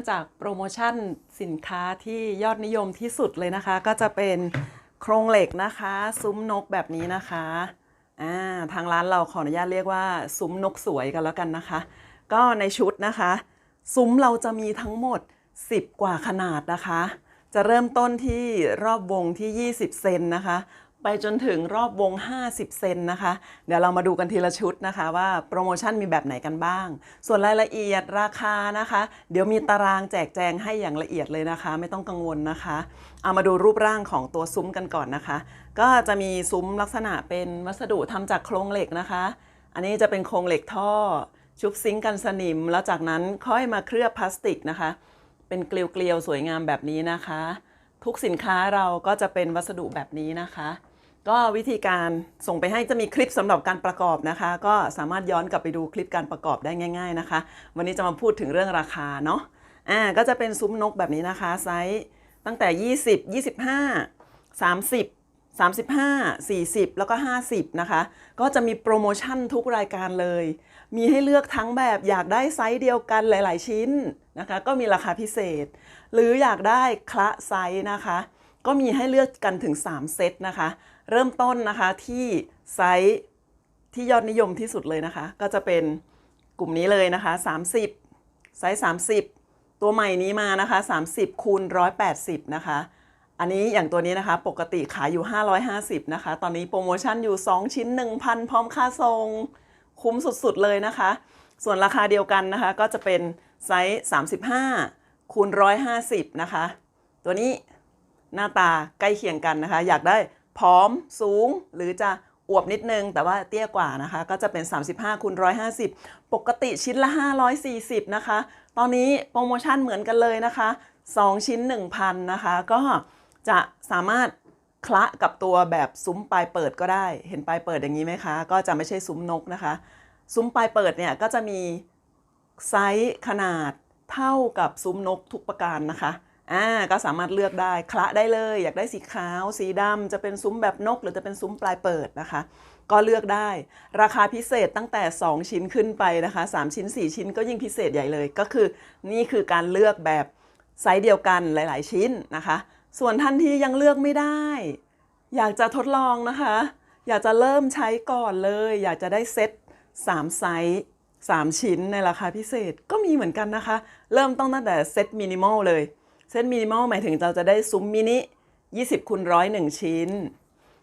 จากโปรโมชั่นสินค้าที่ยอดนิยมที่สุดเลยนะคะ ก็จะเป็นโครงเหล็กนะคะ ซุ้มนกแบบนี้นะคะอ่าทางร้านเราขออนุญาตเรียกว่า ซุ้มนกสวยกันแล้วกันนะคะ ก็ในชุดนะคะ ซุ้มเราจะมีทั้งหมด 10 กว่าขนาดนะคะ จะเริ่มต้นที่รอบวงที่ 20 เซนนะคะ ไปจนถึงรอบวง 50 เซนนะคะ เดี๋ยวเรามาดูกันทีละชุดนะคะ ว่าโปรโมชั่นมีแบบไหนกันบ้าง ส่วนรายละเอียดราคานะคะ เดี๋ยวมีตารางแจกแจงให้อย่างละเอียดเลยนะคะ ไม่ต้องกังวลนะคะ เอามาดูรูปร่างของตัวซุ้มกันก่อนนะคะ ก็จะมีซุ้มลักษณะเป็นวัสดุทำจากโครงเหล็กนะคะ อันนี้จะเป็นโครงเหล็กท่อ ชุบซิงค์กันสนิม แล้วจากนั้นค่อยมาเคลือบพลาสติกนะคะ เป็นเกลียวๆสวยงามแบบนี้นะคะ ทุกสินค้าเราก็จะเป็นวัสดุแบบนี้นะคะ ก็วิธีการส่งไปให้จะมีคลิปสำหรับการประกอบนะคะ ก็สามารถย้อนกลับไปดูคลิปการประกอบได้ง่าย ๆนะคะ วันนี้จะมาพูดถึงเรื่องราคาเนาะอ่าก็จะเป็นซุ้มนกแบบนี้นะคะไซส์ตั้งแต่ 20 25 30 35 40 แล้วก็ 50 นะคะ ก็จะมีโปรโมชั่นทุกรายการเลย มีให้เลือกทั้งแบบอยากได้ไซส์เดียวกันหลาย ๆ ชิ้นนะคะ ก็มีราคาพิเศษ หรืออยากได้คละไซส์นะคะ ก็มีให้เลือกกันถึง 3 เซตนะคะ เริ่มต้นนะคะที่ไซส์ที่ยอดนิยมที่สุดเลยนะคะ ก็จะเป็นกลุ่มนี้เลยนะคะ 30 ไซส์ 30 ตัวใหม่นี้มานะคะ 30คูณ180 นะคะ อันนี้อย่างตัวนี้นะคะปกติขายอยู่ 550 นะคะ ตอนนี้โปรโมชั่นอยู่ 2 ชิ้น 1,000 พร้อมค่าส่งคุ้มสุดๆเลยนะคะ ส่วนราคาเดียวกันนะคะ ก็จะเป็นไซส์ 35คูณ150 นะคะ ตัวนี้หน้าตาใกล้เคียงกันนะคะ อยากได้ ผอมสูง หรือจะอวบนิดนึง แต่ว่าเตี้ยกว่านะคะ ก็จะเป็น 35คูณ150 ปกติชิ้นละ 540 นะคะ ตอนนี้โปรโมชั่นเหมือนกันเลยนะคะ 2 ชิ้น 1,000 นะคะ ก็จะสามารถคละกับตัวแบบซุ้มปลายเปิดก็ได้ เห็นปลายเปิดอย่างนี้ไหมคะ ก็จะไม่ใช่ซุ้มนกนะคะ ซุ้มปลายเปิดเนี่ยก็จะมีไซส์ขนาดเท่ากับซุ้มนกทุกประการนะคะ อ่าก็สามารถเลือกได้คละได้เลย อยากได้สีขาว สีดำจะเป็นซุ้มแบบนก หรือจะเป็นซุ้มปลายเปิดนะคะ ก็เลือกได้ ราคาพิเศษตั้งแต่ 2 ชิ้นขึ้นไปนะคะ 3 ชิ้น 4 ชิ้นก็ยิ่งพิเศษใหญ่เลย ก็คือนี่คือการเลือกแบบไซส์เดียวกันหลาย ๆ ชิ้นนะคะ ส่วนท่านที่ยังเลือกไม่ได้ อยากจะทดลองนะคะ อยากจะเริ่มใช้ก่อนเลย อยากจะได้เซ็ต3ไซส์3 ชิ้นในราคาพิเศษก็มีเหมือนกันนะคะ เริ่มต้องตั้งแต่เซ็ตมินิมอลเลย เซ็ตมินิมอลหมายถึงเราจะได้ซุ้มมินิ20คูณร้อยหนึ่งชิ้น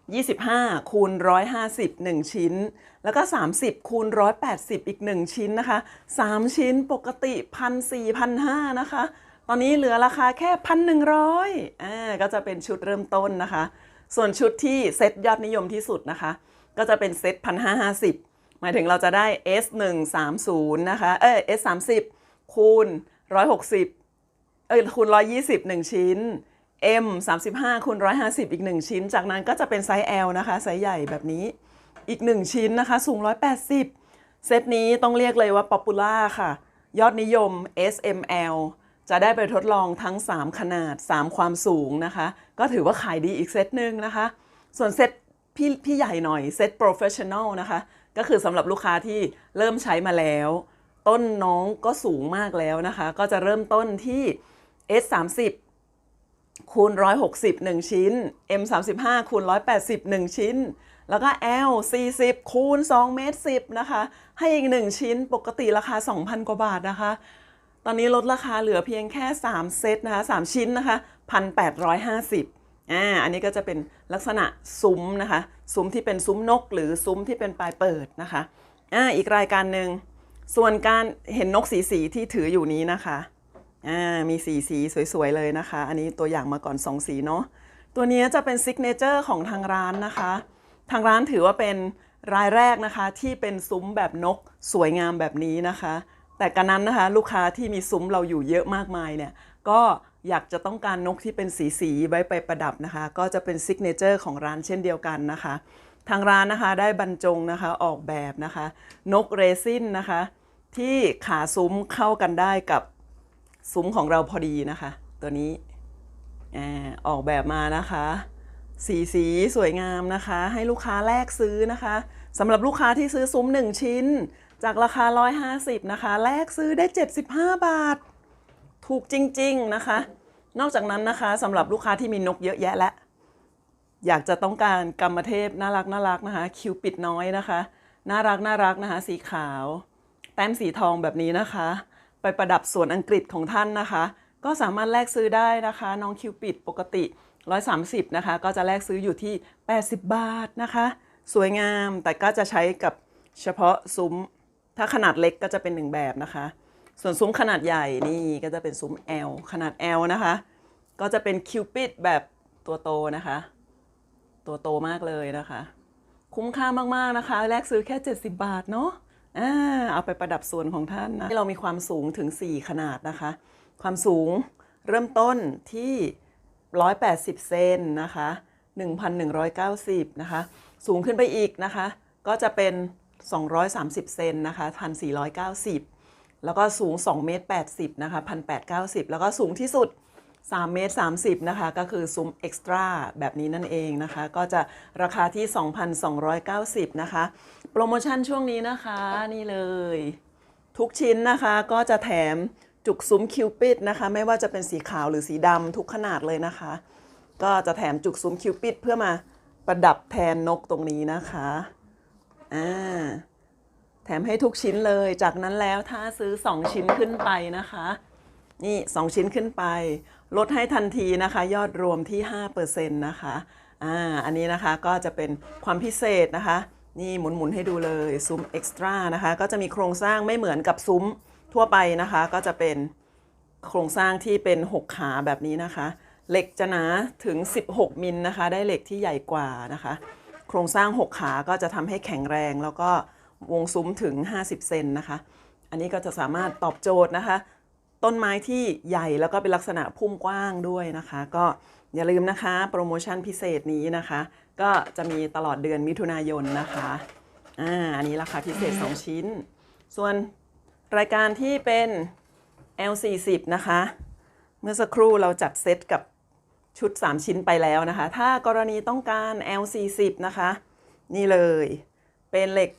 25คูณ150 1 ชิ้น แล้วก็ 30คูณ180 อีก 1 ชิ้นนะคะ 3 ชิ้นปกติ 1,400 1,500นะคะ ตอนนี้เหลือราคาแค่ 1,100อ่าก็จะเป็นชุดเริ่มต้นนะคะ ส่วนชุดที่เซ็ตยอดนิยมที่สุดนะคะ ก็จะเป็นเซ็ต1,550 หมายถึงเราจะได้ S 1 3 0 นะคะ เอ้ย S 3 0 คูณ160 อคูณ120 1 ชิ้น M 35คูณ150 อีก 1 ชิ้น จากนั้นก็จะเป็นไซส์ L นะคะไซส์ใหญ่แบบนี้อีก 1 ชิ้นนะคะ สูง 180 เซตนี้ต้องเรียกเลยว่าป๊อปปูล่าค่ะ ยอดนิยม S M L จะได้ไปทดลองทั้ง 3 ขนาด 3 ความสูงนะคะ ก็ถือว่าขายดีอีกเซตหนึ่งนะคะ ส่วนเซตพี่พี่ใหญ่หน่อยเซต Professional นะคะ ก็คือสำหรับลูกค้าที่เริ่มใช้มาแล้ว ต้นน้องก็สูงมากแล้วนะคะ ก็จะเริ่มต้นที่ S 30คูณ160 1 ชิ้น M 35คูณ180 1 ชิ้น แล้วก็ L 40คูณ2เมตร10นะคะ ให้อีก 1 ชิ้นปกติราคา 2,000 กว่าบาทนะคะ ตอนนี้ลดราคาเหลือเพียงแค่ 3 เซตนะคะ 3 ชิ้นนะคะ 1,850อ่า อันนี้ก็จะเป็นลักษณะซุ้มนะคะ ซุ้มที่เป็นซุ้มนก หรือซุ้มที่เป็นปลายเปิดนะคะ อ่า อีกรายการหนึ่ง ส่วนการเห็นนกสีสีที่ถืออยู่นี้นะคะ อ่ามีสีสีสวยๆเลยนะคะ อันนี้ตัวอย่างมาก่อน 2 สีเนาะตัวนี้จะเป็นซิกเนเจอร์ของทางร้านนะคะ ทางร้านถือว่าเป็นรายแรกนะคะที่เป็นซุ้มแบบนกสวยงามแบบนี้นะคะ แต่กันนั้นนะคะลูกค้าที่มีซุ้มเราอยู่เยอะมากมายเนี่ยก็อยากจะต้องการนกที่เป็นสีสีไว้ไปประดับนะคะ ก็จะเป็นซิกเนเจอร์ของร้านเช่นเดียวกันนะคะ ทางร้านนะคะได้บรรจงนะคะออกแบบนะคะ นกเรซินนะคะ ที่ขาซุ้มเข้ากันได้กับ ซุ้มของเราพอดีนะคะ ตัวนี้อออกแบบมานะคะ สีสีสวยงามนะคะ ให้ลูกค้าแลกซื้อนะคะสำหรับลูกค้าที่ซื้อซุ้ม 1 ชิ้น จากราคา 150 นะคะ แลกซื้อได้ 75 บาท ถูกจริง ๆ นะคะ นอกจากนั้นนะคะสำหรับลูกค้าที่มีนกเยอะแยะและ อยากจะต้องการกรรมเทพน่ารักน่ารักนะคะ คิวปิดน้อยนะคะ น่ารักน่ารักนะคะ สีขาว แต้มสีทองแบบนี้นะคะ ไปประดับสวนอังกฤษของท่านนะคะ ก็สามารถแลกซื้อได้นะคะ น้องคิวปิดปกติ 130 นะคะ ก็จะแลกซื้ออยู่ที่ 80 บาทนะคะ สวยงามแต่ก็จะใช้กับเฉพาะซุ้ม ถ้าขนาดเล็กก็จะเป็นหนึ่งแบบนะคะ ส่วนซุ้มขนาดใหญ่นี่ก็จะเป็นซุ้ม L ขนาด L นะคะ ก็จะเป็นคิวปิดแบบตัวโตนะคะ ตัวโตมากเลยนะคะ คุ้มค่ามากๆนะคะ แลกซื้อแค่ 70 บาทเนาะ เอาไปประดับส่วนของท่านนะเรามีความสูงถึง 4 ขนาดนะคะ ความสูงเริ่มต้นที่ 180 เซนนะคะ 1,190 นะคะ สูงขึ้นไปอีกนะคะ ก็จะเป็น 230 เซนนะคะ1,490 แล้วก็สูง 2 เมตร 80 นะคะ 1,890 แล้วก็สูงที่สุด 3เมตร30 นะคะ ก็คือซุ้มเอ็กซ์ตร้าแบบนี้นั่นเองนะคะ ก็จะราคาที่ 2,290 นะคะ โปรโมชั่นช่วงนี้นะคะนี่เลย ทุกชิ้นนะคะก็จะแถมจุกซุ้มคิวปิดนะคะ ไม่ว่าจะเป็นสีขาวหรือสีดำทุกขนาดเลยนะคะ ก็จะแถมจุกซุ้มคิวปิดเพื่อมาประดับแทนนกตรงนี้นะคะอ่าแถมให้ทุกชิ้นเลย จากนั้นแล้วถ้าซื้อ 2 ชิ้นขึ้นไปนะคะ นี่ 2 ชิ้นขึ้นไป ลดให้ทันทีนะคะ ยอดรวมที่ 5%นะคะอ่าอันนี้นะคะก็จะเป็นความพิเศษนะคะ นี่หมุนๆให้ดูเลยซุ้มเอ็กซ์ตร้านะคะ ก็จะมีโครงสร้างไม่เหมือนกับซุ้มทั่วไปนะคะ ก็จะเป็นโครงสร้างที่เป็น 6 ขาแบบนี้นะคะ เหล็กจะหนาถึง 16 มิลนะคะ ได้เหล็กที่ใหญ่กว่านะคะ โครงสร้าง 6 ขาก็จะทำให้แข็งแรงแล้วก็วงซุ้มถึง 50 เซนนะคะ อันนี้ก็จะสามารถตอบโจทย์นะคะ ต้นไม้ที่ใหญ่แล้วก็เป็นลักษณะพุ่มกว้างด้วยนะคะ ก็อย่าลืมนะคะโปรโมชั่นพิเศษนี้นะคะ ก็จะมีตลอดเดือนมิถุนายนนะคะอ่าอันนี้ราคาพิเศษ 2 ชิ้น ส่วนรายการที่เป็น L40 นะคะ เมื่อสักครู่เราจัดเซตกับชุด 3 ชิ้นไปแล้วนะคะ ถ้ากรณีต้องการ L40 นะคะ นี่เลยเป็นเหล็ก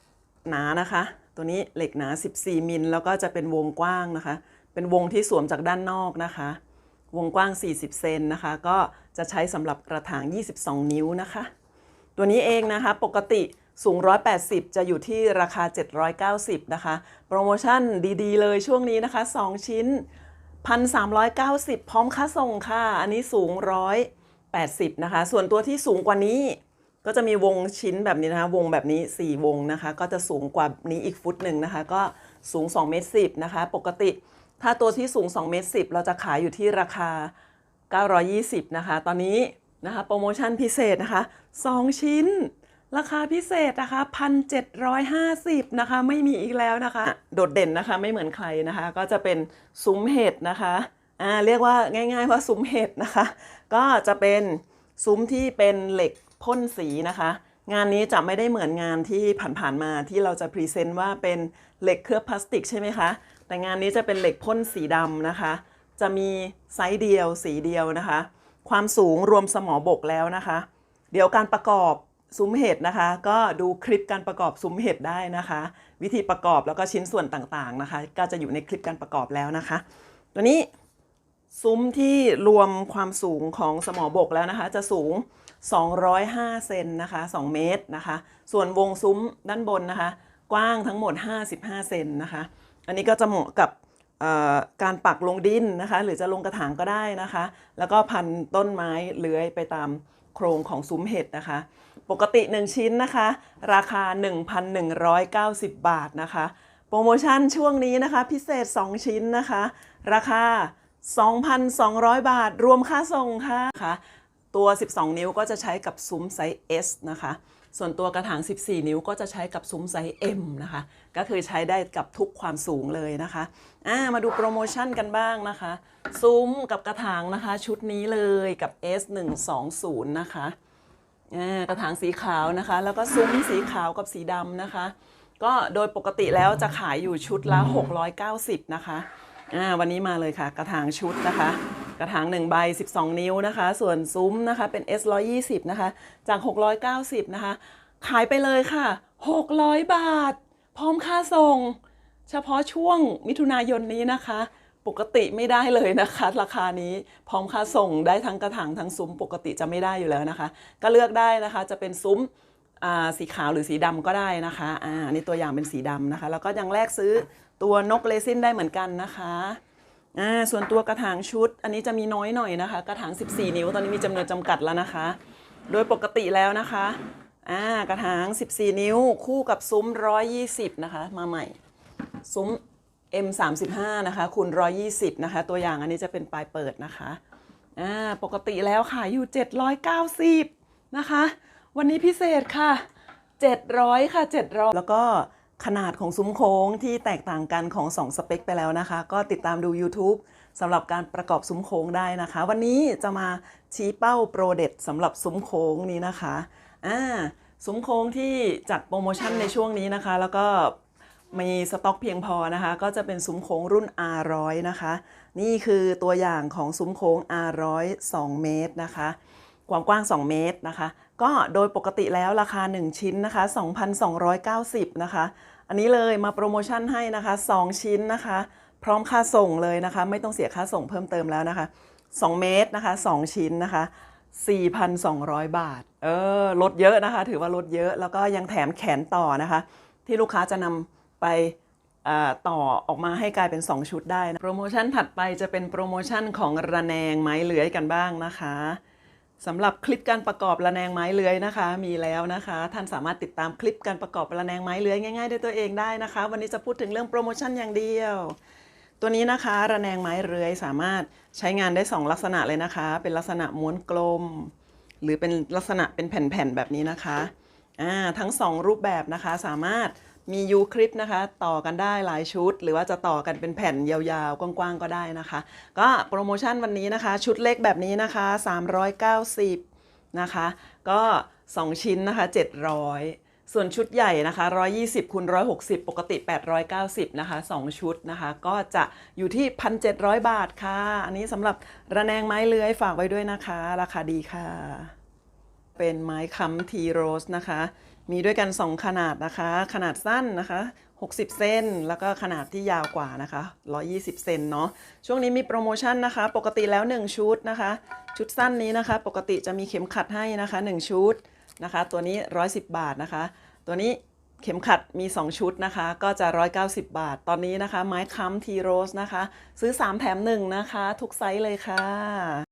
หนานะคะ ตัวนี้เหล็กหนา 14 มิลแล้วก็จะเป็นวงกว้างนะคะ เป็นวงที่สวมจากด้านนอกนะคะ วงกว้าง 40 เซนนะคะ ก็จะใช้สำหรับกระถาง 22 นิ้วนะคะ ตัวนี้เองนะคะปกติสูง 180 จะอยู่ที่ราคา 790 นะคะ โปรโมชั่นดีๆ เลยช่วงนี้นะคะ 2 ชิ้น 1,390 พร้อมค่าส่งค่ะ อันนี้สูง 180 นะคะ ส่วนตัวที่สูงกว่านี้ ก็จะมีวงชิ้นแบบนี้นะคะ วงแบบนี้ 4 วงนะคะ ก็จะสูงกว่านี้อีกฟุตหนึ่งนะคะ ก็สูง2เมตร10นะคะ ปกติ ถ้าตัวที่สูง2เมตร10 เราจะขายอยู่ที่ราคา 920 นะคะ ตอนนี้นะคะโปรโมชั่นพิเศษนะคะ 2 ชิ้น ราคาพิเศษนะคะ 1,750 นะคะ ไม่มีอีกแล้วนะคะ โดดเด่นนะคะไม่เหมือนใครนะคะ ก็จะเป็นซุ้มเห็ดนะคะอ่าเรียกว่าง่าย ๆ ว่าซุ้มเห็ดนะคะ ก็จะเป็นซุ้มที่เป็นเหล็กพ่นสีนะคะ งานนี้จะไม่ได้เหมือนงานที่ผ่านๆมาที่เราจะพรีเซนต์ว่าเป็นเหล็กเคลือบพลาสติกใช่ไหมคะ แต่งานนี้จะเป็นเหล็กพ่นสีดำนะคะ จะมีไซส์เดียวสีเดียวนะคะ ความสูงรวมสมอบกแล้วนะคะ เดี๋ยวการประกอบซุ้มเห็ดนะคะ ก็ดูคลิปการประกอบซุ้มเห็ดได้นะคะ วิธีประกอบแล้วก็ชิ้นส่วนต่างๆนะคะ ก็จะอยู่ในคลิปการประกอบแล้วนะคะ ตัวนี้ซุ้มที่รวมความสูงของสมอบกแล้วนะคะ จะสูง 205 เซนนะคะ 2 เมตรนะคะ ส่วนวงซุ้มด้านบนนะคะ กว้างทั้งหมด 55 เซนนะคะ อันนี้ก็จะเหมาะกับการปักลงดินนะคะ หรือจะลงกระถางก็ได้นะคะ แล้วก็พันต้นไม้เลื้อยไปตามโครงของซุ้มเห็ดนะคะ ปกติ 1 ชิ้นนะคะ ราคา 1,190 บาทนะคะ โปรโมชั่นช่วงนี้นะคะ พิเศษ 2 ชิ้นนะคะ ราคา 2,200 บาท รวมค่าส่งค่ะค่ะ ตัว 12 นิ้วก็จะใช้กับซุ้มไซส์ S นะคะ ส่วนตัวกระถาง 14 นิ้วก็จะใช้กับซุ้มไซส์ M นะคะ ก็คือใช้ได้กับทุกความสูงเลยนะคะามาดูโปรโมชั่นกันบ้างนะคะ ซุ้มกับกระถางนะคะ ชุดนี้เลยกับ S120 นะคะกระถางสีขาวนะคะ แล้วก็ซุ้มสีขาวกับสีดำนะคะ ก็โดยปกติแล้วจะขายอยู่ชุดละ 690 นะคะวันนี้มาเลยค่ะ กระถางชุดนะคะ กระถาง1ใบ 12 นิ้วนะคะ ส่วนซุ้มนะคะ เป็น S 120 นะคะ จาก 690 นะคะ ขายไปเลยค่ะ 600 บาท พร้อมค่าส่ง เฉพาะช่วงมิถุนายนนี้นะคะ ปกติไม่ได้เลยนะคะ ราคานี้พร้อมค่าส่งได้ทั้งกระถางทั้งซุ้มปกติจะไม่ได้อยู่แล้วนะคะ ก็เลือกได้นะคะจะเป็นซุ้มสีขาวหรือสีดำก็ได้นะคะอ่านี่ตัวอย่างเป็นสีดำนะคะ แล้วก็ยังแลกซื้อตัวนกเลซินได้เหมือนกันนะคะ อ่าส่วนตัวกระถางชุด อันนี้จะมีน้อยหน่อยนะคะ กระถาง 14 นิ้วตอนนี้มีจำนวนจำกัดแล้วนะคะ โดยปกติแล้วนะคะอ่ากระถาง 14 นิ้วคู่กับซุ้ม 120 นะคะ มาใหม่ ซุ้ม M35 นะคะคูณ120 นะคะ ตัวอย่างอันนี้จะเป็นปลายเปิดนะคะอ่าปกติแล้วขายอยู่ 790 นะคะ วันนี้พิเศษค่ะ 700 ค่ะ 700 แล้วก็ ขนาดของซุ้มโค้งที่แตกต่างกันของ 2 สเปคไปแล้วนะคะ ก็ติดตามดู YouTube สำหรับการประกอบซุ้มโค้งได้นะคะ วันนี้จะมาชี้เป้าโปรเด็ดสำหรับซุ้มโค้งนี้นะคะอ่าซุ้มโค้งที่จัดโปรโมชั่นในช่วงนี้นะคะ แล้วก็มีสต็อกเพียงพอนะคะ ก็จะเป็นซุ้มโค้งรุ่น R100 นะคะ นี่คือตัวอย่างของซุ้มโค้ง R100 2 เมตรนะคะ ความกว้าง 2 เมตรนะคะ ก็โดยปกติแล้วราคา 1 ชิ้นนะคะ 2,290 นะคะ อันนี้เลยมาโปรโมชั่นให้นะคะ 2 ชิ้นนะคะ พร้อมค่าส่งเลยนะคะ ไม่ต้องเสียค่าส่งเพิ่มเติมแล้วนะคะ 2 เมตรนะคะ 2 ชิ้นนะคะ 4,200 บาท เออลดเยอะนะคะ ถือว่าลดเยอะ แล้วก็ยังแถมแขนต่อนะคะ ที่ลูกค้าจะนำไปต่อออกมาให้กลายเป็น 2 ชุดได้นะโปรโมชั่นถัดไปจะเป็นโปรโมชั่นของระแนงไม้เลื้อยกันบ้างนะคะ สำหรับคลิปการประกอบระแนงไม้เลื้อยนะคะ มีแล้วนะคะ ท่านสามารถติดตามคลิปการประกอบระแนงไม้เลื้อยง่ายๆด้วยตัวเองได้นะคะ วันนี้จะพูดถึงเรื่องโปรโมชั่นอย่างเดียว ตัวนี้นะคะ ระแนงไม้เลื้อยสามารถใช้งานได้ 2 ลักษณะเลยนะคะ เป็นลักษณะม้วนกลม หรือเป็นลักษณะเป็นแผ่นๆแบบนี้นะคะอ่าทั้ง 2 รูปแบบนะคะสามารถ มียูคลิปนะคะ ต่อกันได้หลายชุด หรือว่าจะต่อกันเป็นแผ่นยาวๆ กว้างๆ ก็ได้นะคะ ก็โปรโมชั่นวันนี้นะคะ ชุดเล็กแบบนี้นะคะ 390 นะคะ ก็ 2 ชิ้นนะคะ 700ส่วนชุดใหญ่นะคะ 120คูณ160 ปกติ 890 นะคะ 2 ชุดนะคะ ก็จะอยู่ที่ 1,700 บาทค่ะ อันนี้สำหรับระแนงไม้เลื้อยฝากไว้ด้วยนะคะ ราคาดีค่ะ เป็นไม้ค้ำทีโรสนะคะ มีด้วยกัน 2 ขนาดนะคะ ขนาดสั้นนะคะ 60 เซนแล้วก็ขนาดที่ยาวกว่านะคะ 120 เซนเนาะช่วงนี้มีโปรโมชั่นนะคะ ปกติแล้ว 1 ชุดนะคะ ชุดสั้นนี้นะคะ ปกติจะมีเข็มขัดให้นะคะ 1 ชุดนะคะ ตัวนี้ 110 บาทนะคะ ตัวนี้เข็มขัดมี 2 ชุดนะคะ ก็จะ 190 บาท ตอนนี้นะคะ ไม้ค้ำทีโรสนะคะ ซื้อ 3 แถม 1 นะคะ ทุกไซส์เลยค่ะ